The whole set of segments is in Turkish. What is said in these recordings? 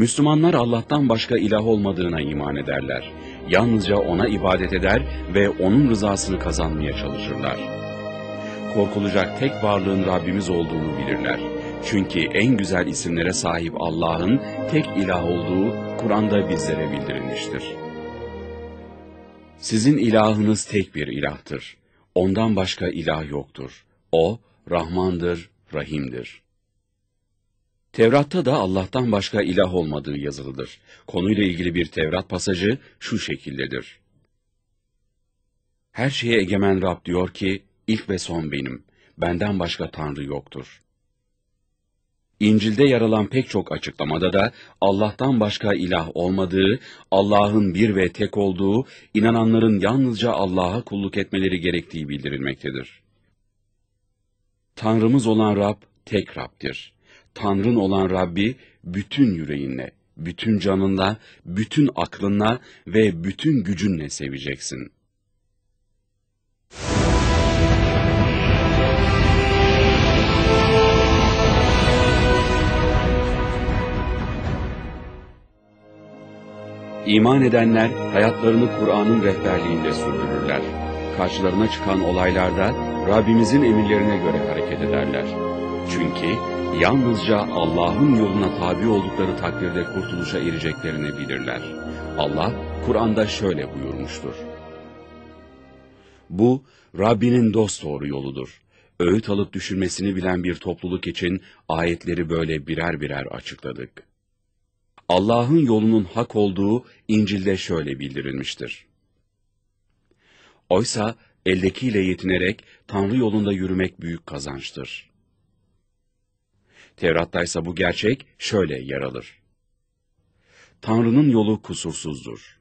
Müslümanlar Allah'tan başka ilah olmadığına iman ederler. Yalnızca O'na ibadet eder ve O'nun rızasını kazanmaya çalışırlar. Korkulacak tek varlığın Rabbimiz olduğunu bilirler. Çünkü en güzel isimlere sahip Allah'ın tek ilah olduğu Kur'an'da bizlere bildirilmiştir. Sizin ilahınız tek bir ilahtır. Ondan başka ilah yoktur. O, Rahmandır, Rahim'dir. Tevrat'ta da Allah'tan başka ilah olmadığı yazılıdır. Konuyla ilgili bir Tevrat pasajı şu şekildedir. Her şeye egemen Rab diyor ki, ilk ve son benim, benden başka Tanrı yoktur. İncil'de yer alan pek çok açıklamada da Allah'tan başka ilah olmadığı, Allah'ın bir ve tek olduğu, inananların yalnızca Allah'a kulluk etmeleri gerektiği bildirilmektedir. Tanrımız olan Rab tek Rab'dir. Tanrın olan Rabbi bütün yüreğinle, bütün canınla, bütün aklınla ve bütün gücünle seveceksin. İman edenler hayatlarını Kur'an'ın rehberliğinde sürdürürler. Karşılarına çıkan olaylarda Rabbimizin emirlerine göre hareket ederler. Çünkü yalnızca Allah'ın yoluna tabi oldukları takdirde kurtuluşa ereceklerini bilirler. Allah Kur'an'da şöyle buyurmuştur. Bu Rabbinin dosdoğru yoludur. Öğüt alıp düşünmesini bilen bir topluluk için ayetleri böyle birer birer açıkladık. Allah'ın yolunun hak olduğu İncil'de şöyle bildirilmiştir. Oysa eldekiyle yetinerek Tanrı yolunda yürümek büyük kazançtır. Tevrat'ta ise bu gerçek şöyle yer alır. Tanrı'nın yolu kusursuzdur.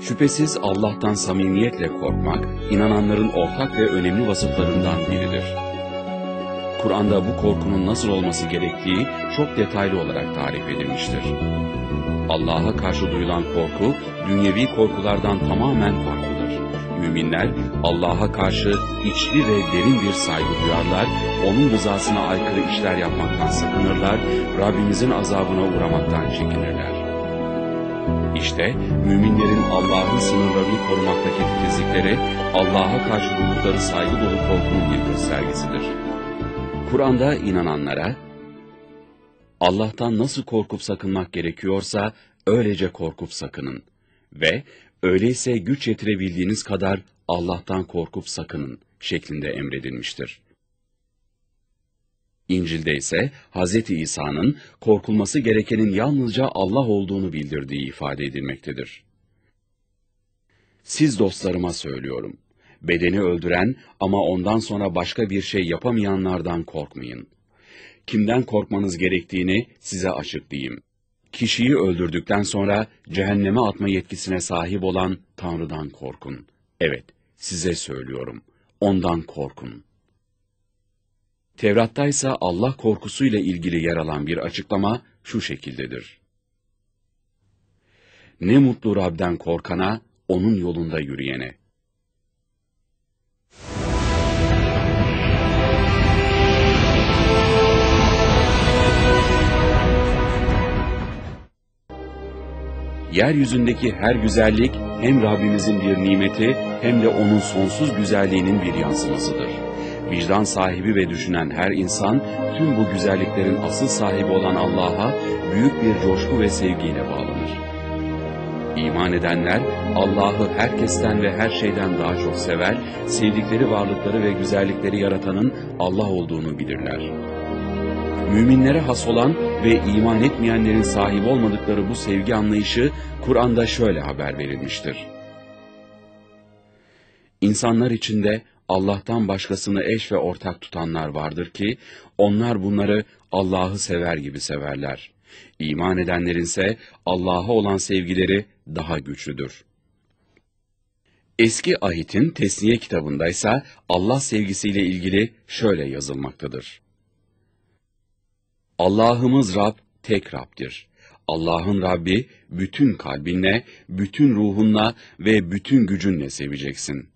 Şüphesiz Allah'tan samimiyetle korkmak, inananların ortak ve önemli vasıflarından biridir. Kur'an'da bu korkunun nasıl olması gerektiği çok detaylı olarak tarif edilmiştir. Allah'a karşı duyulan korku, dünyevi korkulardan tamamen farklıdır. Müminler, Allah'a karşı içli ve derin bir saygı duyarlar, O'nun rızasına aykırı işler yapmaktan sakınırlar, Rabbimizin azabına uğramaktan çekinirler. İşte müminlerin Allah'ın sınırlarını korumaktaki titizlikleri, Allah'a karşı duydukları saygı dolu korkunun bir göstergesidir. Kur'an'da inananlara, Allah'tan nasıl korkup sakınmak gerekiyorsa, öylece korkup sakının ve öyleyse güç yetirebildiğiniz kadar Allah'tan korkup sakının şeklinde emredilmiştir. İncil'de ise Hz. İsa'nın korkulması gerekenin yalnızca Allah olduğunu bildirdiği ifade edilmektedir. Siz dostlarıma söylüyorum, bedeni öldüren ama ondan sonra başka bir şey yapamayanlardan korkmayın. Kimden korkmanız gerektiğini size açıklayayım. Kişiyi öldürdükten sonra cehenneme atma yetkisine sahip olan Tanrı'dan korkun. Evet, size söylüyorum, ondan korkun. Tevrat'ta ise Allah korkusuyla ilgili yer alan bir açıklama şu şekildedir. Ne mutlu Rab'den korkana, onun yolunda yürüyene. Yeryüzündeki her güzellik hem Rabbimizin bir nimeti hem de onun sonsuz güzelliğinin bir yansımasıdır. Vicdan sahibi ve düşünen her insan tüm bu güzelliklerin asıl sahibi olan Allah'a büyük bir coşku ve sevgiyle bağlanır. İman edenler Allah'ı herkesten ve her şeyden daha çok sever, sevdikleri varlıkları ve güzellikleri yaratanın Allah olduğunu bilirler. Müminlere has olan ve iman etmeyenlerin sahip olmadıkları bu sevgi anlayışı Kur'an'da şöyle haber verilmiştir. İnsanlar içinde Allah'tan başkasını eş ve ortak tutanlar vardır ki, onlar bunları Allah'ı sever gibi severler. İman edenlerin ise Allah'a olan sevgileri daha güçlüdür. Eski ahitin Tesniye kitabındaysa Allah sevgisiyle ilgili şöyle yazılmaktadır. Allah'ımız Rab tek Rab'dir. Allah'ın Rabbi bütün kalbinle, bütün ruhunla ve bütün gücünle seveceksin.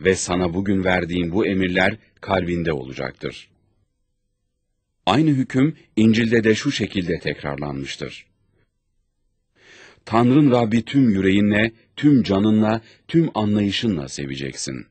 Ve sana bugün verdiğim bu emirler kalbinde olacaktır. Aynı hüküm İncil'de de şu şekilde tekrarlanmıştır. Tanrın Rabbi tüm yüreğinle, tüm canınla, tüm anlayışınla seveceksin.